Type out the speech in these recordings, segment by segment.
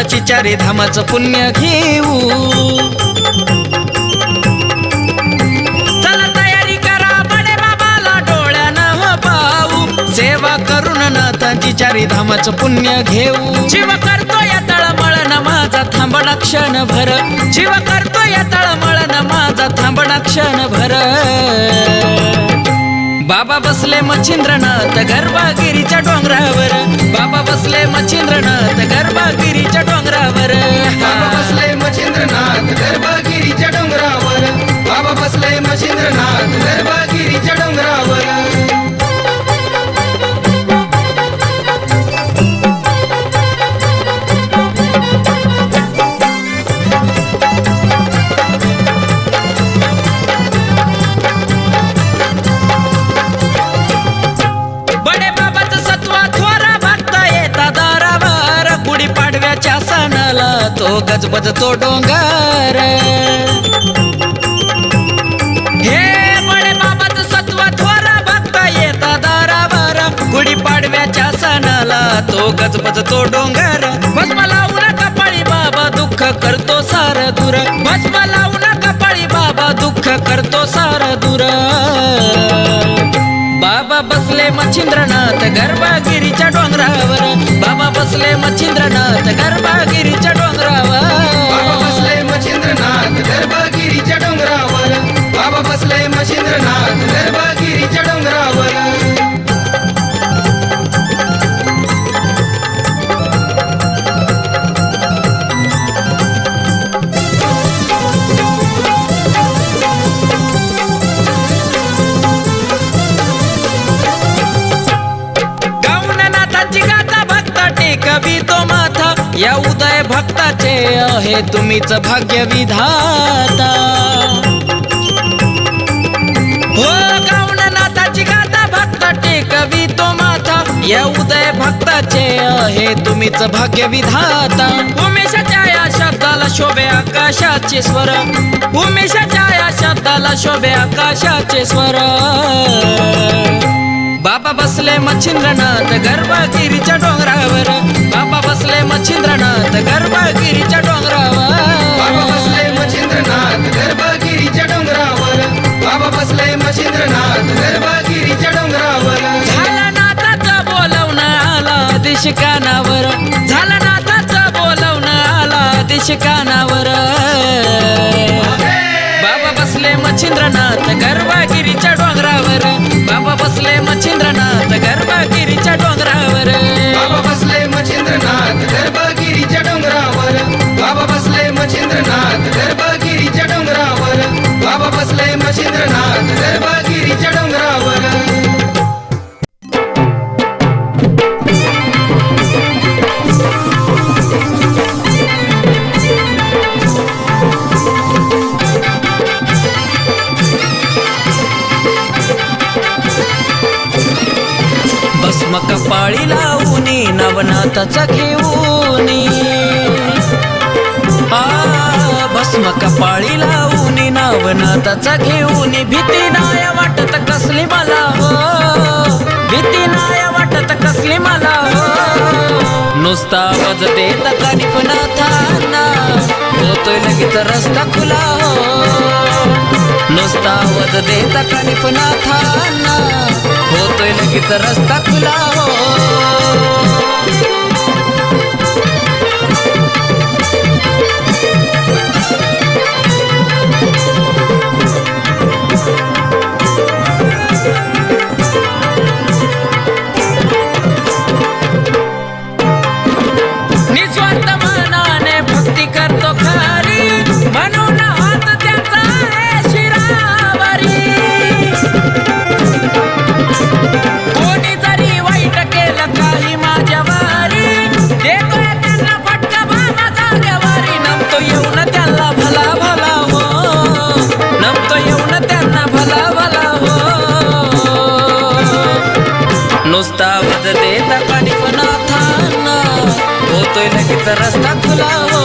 करून चारे चारी धामाचं पुण्य घेऊ. चला तयारी करा बडे बाबाला डोळ्यानं हो पाहू. सेवा करून नाथांची चारी धामाचं पुण्य घेऊ. जीव करतो या तळमळन माझा थांबणा क्षण भर. जीव करतो या तळमळन माझा थांबणा क्षण भर. बाबा बसले मच्छिंद्रनाथ गर्भागिरीच्या डोंगरावर. बाबा बसले मच्छिंद्रनाथ गर्भागिरीच्या डोंगरावर. बाबा बसले मच्छिंद्रनाथ गर्भागिरीच्या डोंगरावर. बाबा बसले मच्छिंद्रनाथ गर्भागिरीच्या डोंगरावर. गजबज तो डोंगर. हे बडे बाबाच सत्व थोरा भक्त येत दारावर. गुढी पाडव्याच्या सणाला तो गजबज तो डोंगर. भस्म लावून कपाळी बाबा दुःख करतो सार दूर. भस्म लावून कपाळी बाबा दुःख करतो सार दूर. बाबा बसले मच्छिंद्रनाथ गर्भागिरीच्या डोंगरावर. बाबा बसले मच्छिंद्रनाथ गर्भागिरीच्या डोंगरावर डोंगरावर. बसले मच्छिंद्रनाथ गर्भगिरीच्या डोंगरावर. बाबा बसले मच्छिंद्रनाथ गर्भागिरीच्या डोंगरावर. या उदय भक्ताचे आहे तुम्हीच भाग्य विधाता हो गाऊन नाथाची गाथा भक्त टेकवी तो माथा. या उदय भक्ताचे आहे तुम्हीच भाग्य विधाता उमेशाच्या या शब्दाला शोभे आकाशाचे स्वर. उमेशाच्या या शब्दाला शोभे आकाशाचे स्वर. बाबा बसले मच्छिंद्रनाथ गर्भगिरीच्या डोंगरावर. बाबा बसले मच्छिंद्रनाथ गर्भगिरीच्या बाबा डोंगरावर बसले मच्छिंद्रनाथ गर्भगिरीच्या डोंगरावर. बाबा बसले मच्छिंद्रनाथ गर्भगिरीच्या डोंगरावर. झाला नाथाचा बोलवणं आला दिश कानावर झाला नाथाचा बोलवणं आला दिश कानावर बाबा बसले मच्छिंद्रनाथ गर्भागिरीच्या डोंगरावर. बाबा बसले मच्छिंद्रनाथ गर्भागिरीच्या डोंगरावर. बाबा बसले मच्छिंद्रनाथ गर्भागिरीच्या डोंगरावर. बाबा बसले मच्छिंद्रनाथ गर्भागिरीच्या डोंगरावर. बाबा बसले मच्छिंद्रनाथ गर्भागिरीच्या डोंगरावर. नवनाथाचा घेऊनी भीती नाय वाटत कसली मला हो. भीती नाय वाटत कसली मला हो. नुसता आवाज देत कानिफनाथांना होतोय लगेच रस्ता खुला हो. नुसता आवाज देत कानिफनाथांना होतोय लगेच रस्ता खुला हो. आता वाजते दकानी पण होतोय लगेच रस्ता खुला हो.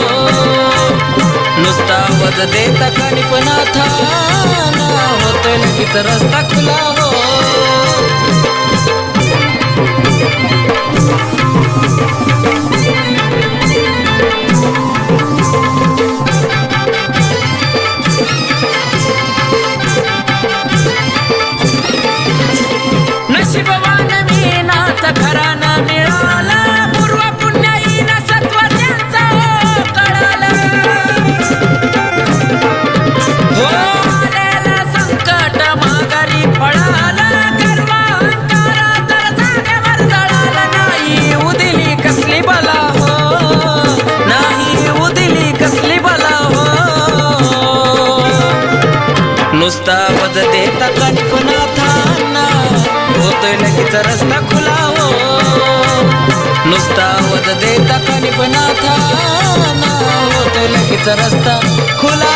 नुसता वाजते दकानी पण होतोय लगेच रस्ता खुला हो. होतोय रस्ता खुलावो. नुसता वध देता कणपणा थाना होतोय लगेच रस्ता खुला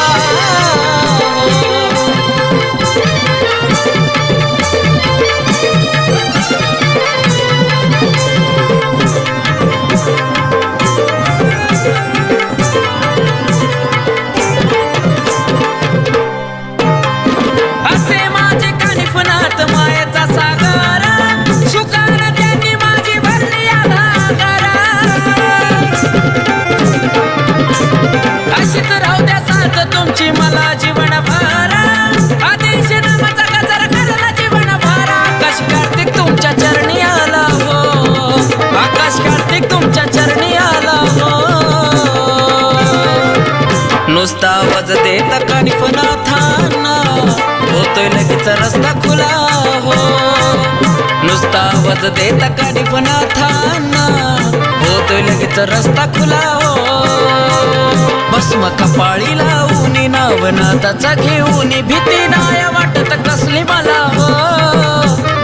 तुमची मला जीवन भार. आदेश नामाचा गजर करला जीवन भार. आकाश कार्तिक तुमच्या चरणी आला हो. आकाश कार्तिक तुमच्या चरणी आला हो. नुसता आवाज देता कानिफना थाना होतोय लगेच रस्ता खुला हो. नुसता आवाज देता कानिफना थाना होतोय रस्ता खुला हो. भस्म कपाळी लावून नाव नाताचा घेऊन भीती नाया वाटत कसली मला हो.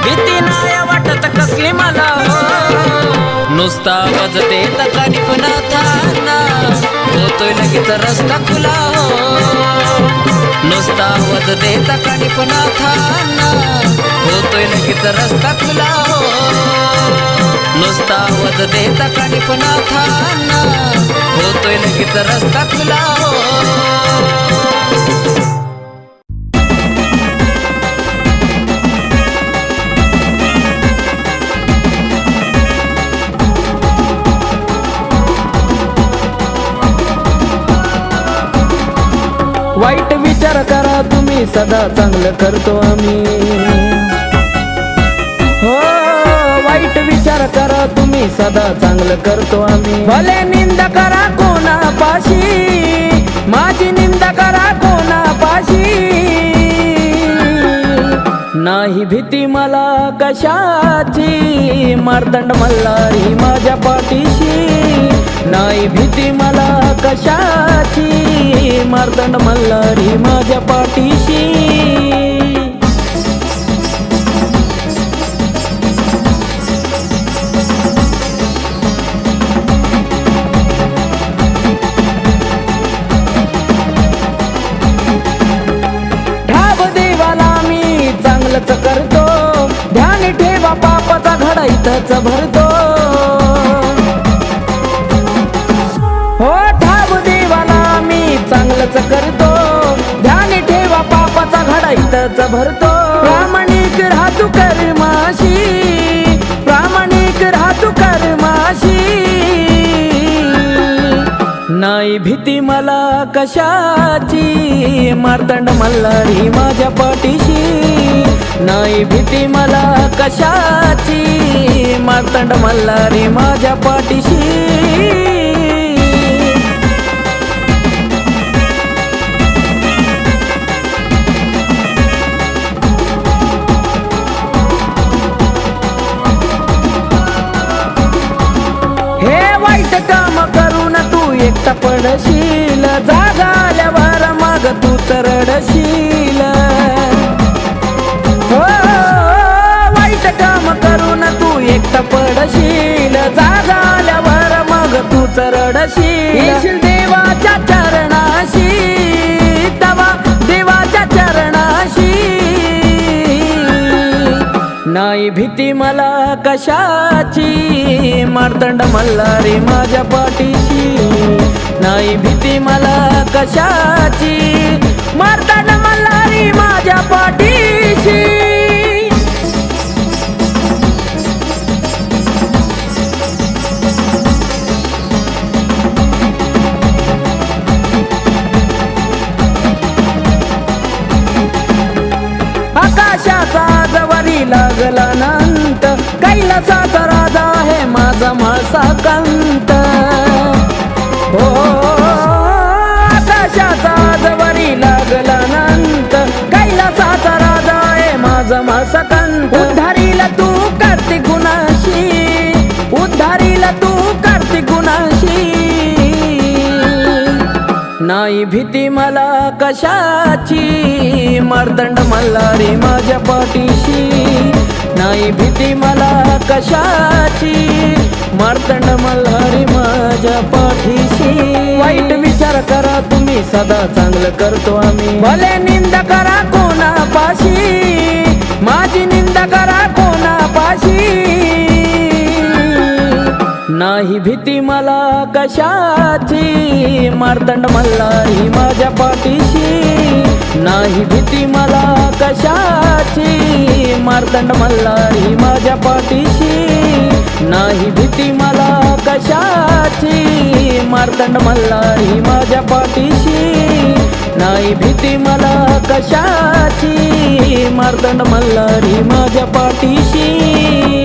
भीती नाया वाटत कसली मला हो. नुसता आवाज तकारी पण थाना होतोय लगेच रस्ता खुला हो. नुसता आवाज तकारी पण थाना होतोय लगेच रस्ता खुला हो. नुसता आवाज देता कानिफना थांना होतोय लगेच रस्ता खुला हो. वाईट विचार करा तुम्ही सदा चांगलं करतो आम्ही. वाईट विचार करा तुम्ही सदा चांगलं करतो आम्ही. भले निंदा करा कोणा पाशी माझी निंदा करा कोणा पाशी नाही भीती मला कशाची मारदंड मल्हारी माझ्या पाठीशी. नाही भीती मला कशाची मारदंड मल्हारी माझ्या पाठीशी. घडा भरतो प्रामाणिक राहतो कर्माशी. प्रामाणिक राहतो कर्माशी. नाही भीती मला कशाची. मारदंड मल्हारी माझ्या पाठीशी. नाही भीती मला कशाची. मारदंड मल्हारी माझ्या पाठीशी. एकटा पडशील जागाल्यावर मग तू चरडशील. हो वाईट काम करून तू एकटा पडशील जागाल्यावर मग तू चरडशील. देवाच्या नाही भीती मला कशाची? मार्तंड मल्हारी माझ्या पाठीशी. नाही भीती मला कशाची? मारतंड मल्हारी माझ्या पाठीशी. आकाशाचा लागला. कैलासाचा राजा आहे माझा माळसा कंत हो आकाशाचा जवारी लागला नंत. कैलासाचा राजा आहे माझा माळसा कंत उद्धारीला तू कार्तिक गुणाशी उद्धारीला तू कार्तिक गुणाशी. नाही भीती मला कशाची? मारदंड मल्हारी माझ्या पाठीशी. नाही भीती मला कशाची? मारदंड मल्हारी माझ्या पाठीशी. वाईट विचार करा तुम्ही सदा चांगलं करतो आम्ही. भले निंदा करा कोणापाशी. माझी निंदा करा कोणापाशी. नाही भीती मला कशाची? मार्तंड मल्हारी माझ्या पाठीशी. नाही भीती मला कशाची? मार्तंड मल्हारी माझ्या पाठीशी. नाही भीती मला कशाची? मार्तंड मल्हारी माझ्या पाठीशी. नाही भीती मला कशाची? मार्तंड मल्हारी माझ्या पाठीशी.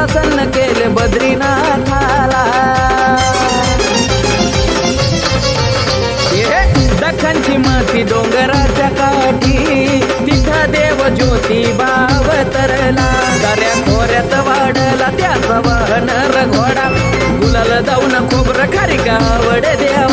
प्रसन्न केले बद्रीनाथाला. दखनची माती डोंगराच्या काठी तिथं देव ज्योती बावतरला. दऱ्या खोऱ्यात वाढला त्याचा वाहन घोडा गुलाल जाऊन खोबरं खारी आवड देव.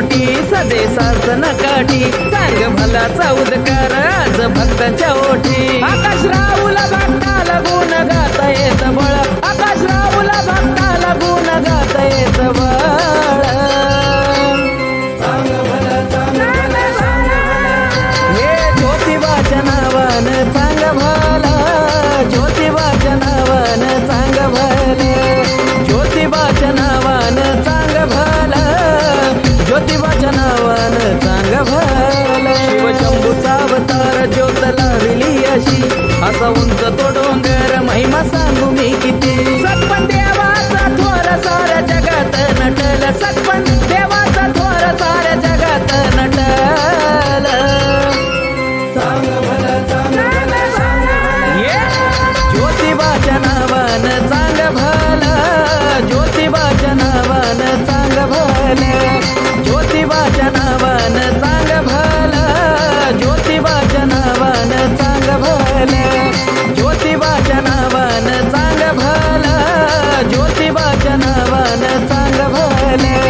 मोठी सदे सासन काठी सांग भला चौदकार आज भक्तांच्या ओठी भल ज्योतिबाच्या नावानं चांग भल ज्योतिबाच्या नावानं चांग भल